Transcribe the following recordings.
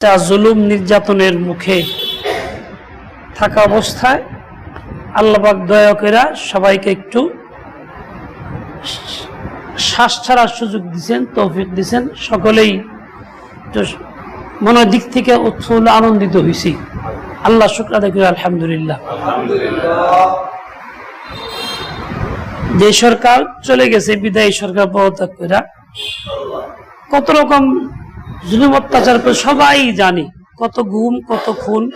তা জুলুম নির্যাতনের মুখে থাকা অবস্থায় আল্লাহবাক দয়া করে সবাইকে একটু শ্বাস ছাড়ার সুযোগ দিচ্ছেন তৌফিক দিচ্ছেন সকলেই মনের দিক থেকে উৎফুল্ল আনন্দিত হয়েছি আল্লাহ শুক্র দেখি আলহামদুলিল্লাহ। যে সরকার চলে গেছে, বিদায়ী সরকার পদত্যাগ করে কত রকম জুলুম অত্যাচার করে সবাই জানি। কত গুম, কত খুন,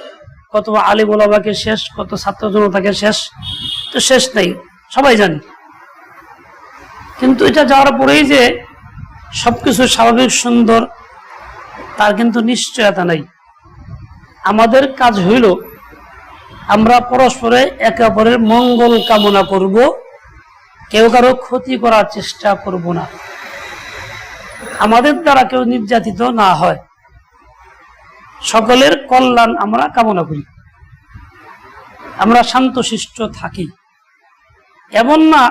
কত আলী ওলামাকে শেষ, কত ছাত্র জনতাকে শেষ। তো শেষ নেই, সবাই জানি। কিন্তু এটা যাওয়ার পরেই যে সবকিছু স্বাভাবিক, সুন্দর, তার কিন্তু নিশ্চয়তা নাই। আমাদের কাজ হইল, আমরা পরস্পরে একে অপরের মঙ্গল কামনা করব, কেউ কারও ক্ষতি করার চেষ্টা করব না। আমাদের দ্বারা কেউ নির্যাতিত না হয়। সকলের কল্যাণ আমরা কামনা করি। আমরা শান্তশিষ্ট থাকি। এমন না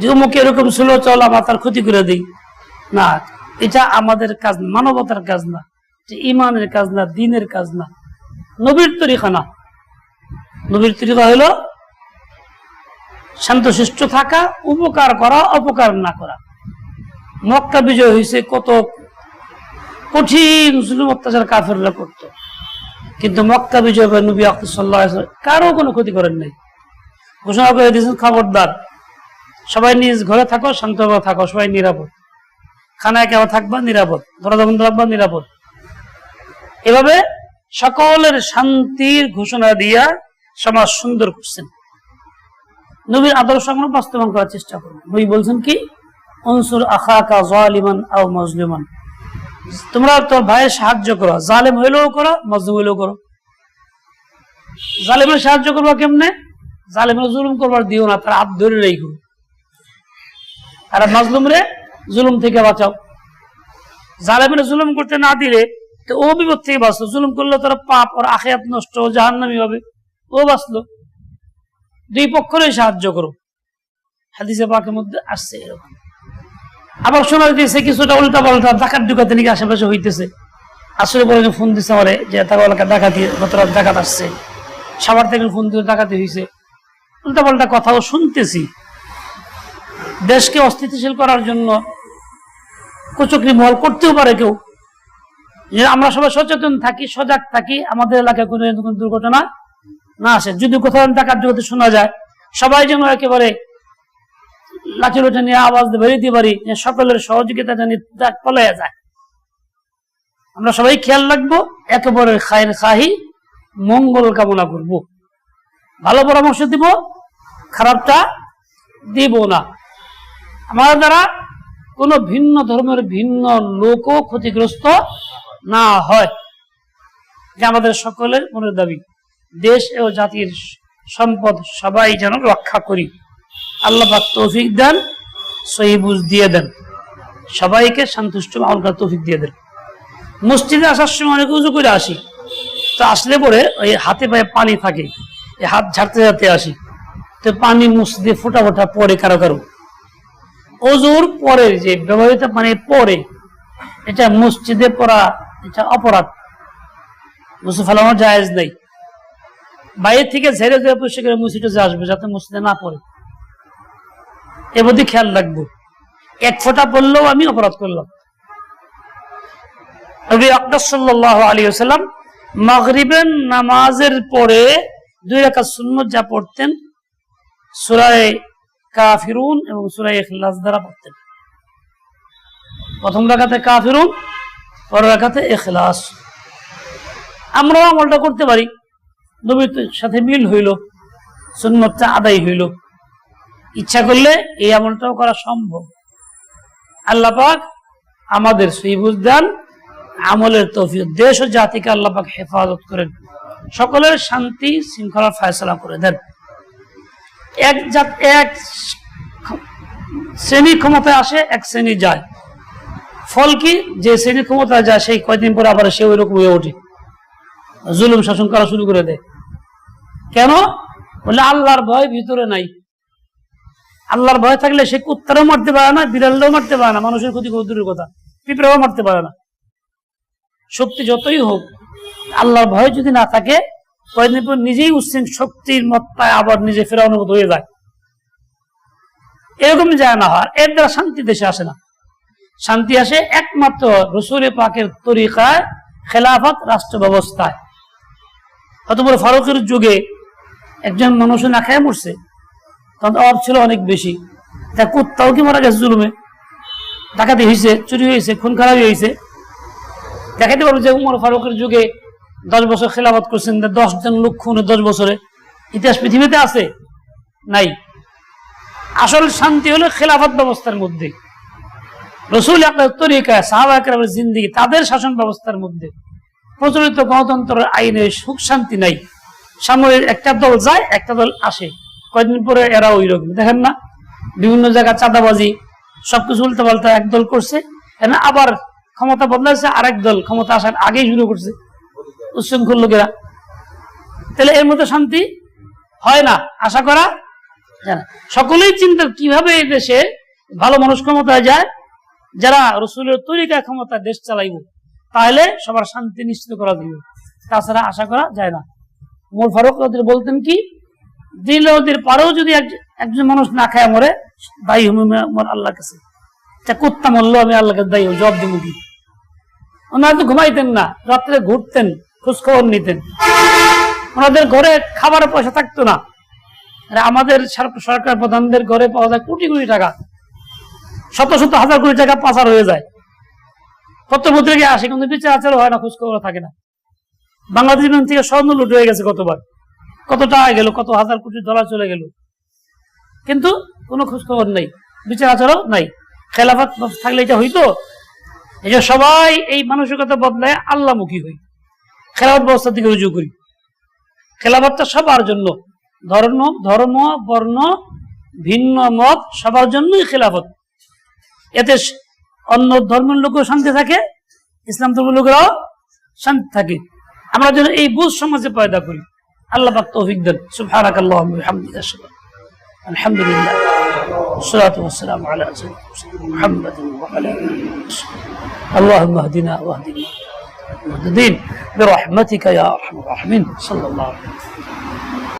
যে অমুক এরকম ছিল চল আমরা তার ক্ষতি করে দিই। না, এটা আমাদের কাজ মানবতার কাজ না, যে ইমানের কাজ না, দিনের কাজ না। নবীর তরিকা না। নবীর তরিকা হলো শান্তশিষ্ট থাকা, উপকার করা, অপকার না করা। মক্কা বিজয় হয়েছে, কত কঠিন জুলুম অত্যাচার কাফেররা করত। কিন্তু মক্কা বিজয় করে নবী আক্তাল্লাহ কারও কোনো ক্ষতি করেন নাই। ঘোষণা করে দিয়েছেন, খবরদার, সবাই নিজ ঘরে থাকো শান্তভাবে থাকো, সবাই নিরাপদ। খানায় কেউ থাকবা, নিরাপদ। দরজা বন্ধ রাখবা, নিরাপদ। এভাবে সকলের শান্তির ঘোষণা দিয়া সমাজ সুন্দর করছেন। নবীর আদর্শ আমরা বাস্তবায়ন করার চেষ্টা করব। নবী বলছেন কি? অনসুর আখাকা জালিমান আও তোমরা তোর ভাইয়ের সাহায্য করো। জালেম হইলেও করো, মজলুম হইলেও করো। জালেমের সাহায্য করবা কেমনে? জালেমের জুলুম করবার দিও না, তার হাত ধরে রেখো। আর রে জুলুম থেকে বাঁচাও। জালেমের জুলুম করতে না দিলে তো ও বিপদ থেকে বাঁচলো। জুলুম করলে তোর পাপ ওর আখেয়াত নষ্ট জাহান্নামি হবে। ও বাঁচলো। দুই পক্ষেরই সাহায্য করো। হাদিসে পাকের মধ্যে আসছে এরকম। আবার শোনা যাইতেছে কিছুটা উল্টা পাল্টা ডাকাত ডুকাতে নাকি আশেপাশে হইতেছে। আসলে পরে ফোন দিচ্ছে আমারে, যে এলাকা ডাকাতি, গত রাত ডাকাত আসছে। সাবার থেকে ফোন দিয়ে ডাকাতি হয়েছে উল্টা পাল্টা কথাও শুনতেছি। দেশকে অস্থিতিশীল করার জন্য কুচক্রি মহল করতেও পারে কেউ। আমরা সবাই সচেতন থাকি, সজাগ থাকি, আমাদের এলাকায় কোনো দুর্ঘটনা না আসে। যদি কোথাও ডাকাত জগতে শোনা যায়, সবাই যেন একেবারে লাঠি লোটা নিয়ে আওয়াজ বেরিয়ে পারি সকলের সহযোগিতা জানি পলাইয়া যায় আমরা সবাই খেয়াল রাখব, একেবারে খায়ের খাহি, মঙ্গল কামনা করব। ভালো পরামর্শ দিব, খারাপটা দিব না। আমার দ্বারা কোনো ভিন্ন ধর্মের ভিন্ন লোকও ক্ষতিগ্রস্ত না হয়, যে আমাদের সকলের মনের দাবি। দেশ ও জাতির সম্পদ সবাই যেন রক্ষা করি। আল্লাহ পাক তৌফিক দেন সহিবুজ দিয়ে দেন। সবাইকে সন্তুষ্ট আমল করার তৌফিক দিয়ে দেন। মসজিদে আসার সময় অনেক উজু করে আসি। তো আসলে পরে ওই হাতে পায়ে পানি থাকে, এই হাত ঝাড়তে ঝাড়তে আসি। তো পানি মসজিদে ফোটা ফোটা পরে কারও কারও। অজুর পরে যে ব্যবহৃত পানি পরে, এটা মসজিদে পড়া এটা অপরাধ। মুসু ফেলানো জায়েজ নেই। বাইরে থেকে ঝেড়ে ধরে পরিষ্কার যে আসবে যাতে মসজিদে না পড়ে। এ প্রতি খেয়াল রাখব। এক ফোঁটা পড়লেও আমি অপরাধ করলাম। নবী নামাজের পরে দুই রাকাত সুন্নত যা পড়তেন, সুরায় কাফিরুন এবং সুরায় ইখলাস দ্বারা পড়তেন। প্রথম রাখাতে কাফিরুন, পরের রাখাতে ইখলাস। আমরাও আমলটা করতে পারি। নবীর সাথে মিল হইল, সুন্নতটা আদায় হইল। ইচ্ছা করলে এই আমলটাও করা সম্ভব। আল্লাহ পাক আমাদের সহিবুজ দান, আমলের তৌফিক দেশ ও জাতিকে আল্লাহ পাক হেফাজত করেন। সকলের শান্তি শৃঙ্খলা ফয়সলা করে দেন। এক জাত, এক শ্রেণি ক্ষমতায় আসে, এক শ্রেণি যায়। ফল কি? যে শ্রেণি ক্ষমতায় যায়, সেই কয়দিন পরে আবার সে ওই রকম হয়ে ওঠে। জুলুম শাসন করা শুরু করে দেয়। কেন? বলে আল্লাহর ভয় ভিতরে নাই। আল্লাহর ভয় থাকলে সে কুত্তারও মারতে পারে না বিড়ালও মারতে পারে না, মানুষের ক্ষতি দূরের কথা, পিঁপড়াও মারতে পারে না। শক্তি যতই হোক, আল্লাহর ভয় যদি না থাকে, কয়েকদিন নিজেই উচ্ছৃঙ্খ শক্তির মত্তায় আবার নিজে ফেরা অনুভূত হয়ে যায়। এরকম যায় না হয়, এর দ্বারা শান্তি দেশে আসে না। শান্তি আসে একমাত্র রসুল পাকের তরিকায়, খেলাফত রাষ্ট্র ব্যবস্থায়। অতপর ফারুকের যুগে একজন মানুষ না খেয়ে মরছে তখন অভাব ছিল অনেক বেশি। তা কুত্তাও কি মারা গেছে জুলুমে? ডাকাতি হয়েছে, চুরি হয়েছে, খুন খারাপি হয়েছে। দেখাইতে পারব যে উমর ফারুকের যুগে দশ বছর খেলাফত করছেন দশ জন লোক খুনে দশ বছরে। ইতিহাস পৃথিবীতে আছে? নাই। আসল শান্তি হলো খেলাফত ব্যবস্থার মধ্যে। রসুল তরিকা জিন্দিগি, তাদের শাসন ব্যবস্থার মধ্যে। প্রচলিত গণতন্ত্রের আইনে সুখ শান্তি নাই। সামরিক একটা দল যায়, একটা দল আসে। কয়েকদিন পরে এরা ওই রকম। দেখেন না, বিভিন্ন জায়গায় চাঁদাবাজি, সবকিছু উল্টা পাল্টা একদল করছে এরা আবার ক্ষমতা বদলাচ্ছে আরেক দল ক্ষমতা আসার আগেই শুরু করছে। উচ্ছৃঙ্খল লোকেরা। তাহলে এর মধ্যে শান্তি হয় না, আশা করা সকলেই চিন্তা কীভাবে এই দেশে ভালো মানুষ ক্ষমতায় যায়, যারা রসুলের তরিকা ক্ষমতা দেশ চালাইব, তাহলে সবার শান্তি নিশ্চিত করা যাবে। তাছাড়া আশা করা যায় না। মোর ফারুক বলতেন কি দিলে ওদের পারেও যদি এক- একজন মানুষ না খায় মরে দায়ী হমি আমার আল্লাহ কাছে। কুত্তা মরলো আমি আল্লাহকে দায়ী হই, জবাব দিব কি? ওনারা তো ঘুমাইতেন না রাত্রে ঘুরতেন খোঁজ খবর নিতেন। ওনাদের ঘরে খাবার পয়সা থাকতো না। আমাদের সরকার প্রধানদের ঘরে পাওয়া যায় কোটি কোটি টাকা। শত শত হাজার কোটি টাকা পাচার হয়ে যায়। পত্র পত্রিকা আসে কিন্তু বিচার আচারও হয় না খোঁজ খবর থাকে না। বাংলাদেশ থেকে স্বর্ণ লুট হয়ে গেছে কতবার কত টাকা গেল, কত হাজার কোটি ডলার চলে গেল। কিন্তু কোনো খোঁজ খবর নেই, বিচার আচারও নাই। খেলাফত থাকলে এটা হইতো, এই যে সবাই এই মানসিকতা বদলায় আল্লাহমুখী হই। খেলাফত ব্যবস্থার দিকে রুজু করি। খেলাফতটা সবার জন্য। ধর্ম ধর্ম, বর্ণ, ভিন্ন মত, সবার জন্যই খেলাফত। এতে অন্য ধর্মের লোকও শান্তি থাকে, ইসলাম ধর্মের লোকেরাও শান্তি থাকে। আমরা যেন এই বুঝ সমাজে পয়দা করি। আল্লাহ পাক তৌফিক দেন সুবহানাক আল্লাহুম্মা ওয়া বিহামদিকা আশহাদু আলহামদুলিল্লাহ والصلاة والسلام على سيدنا محمد وعلى آله وصحبه اللهم اهدنا واهدنا المهتدين برحمتك يا ارحم الراحمين صلى الله عليه وسلم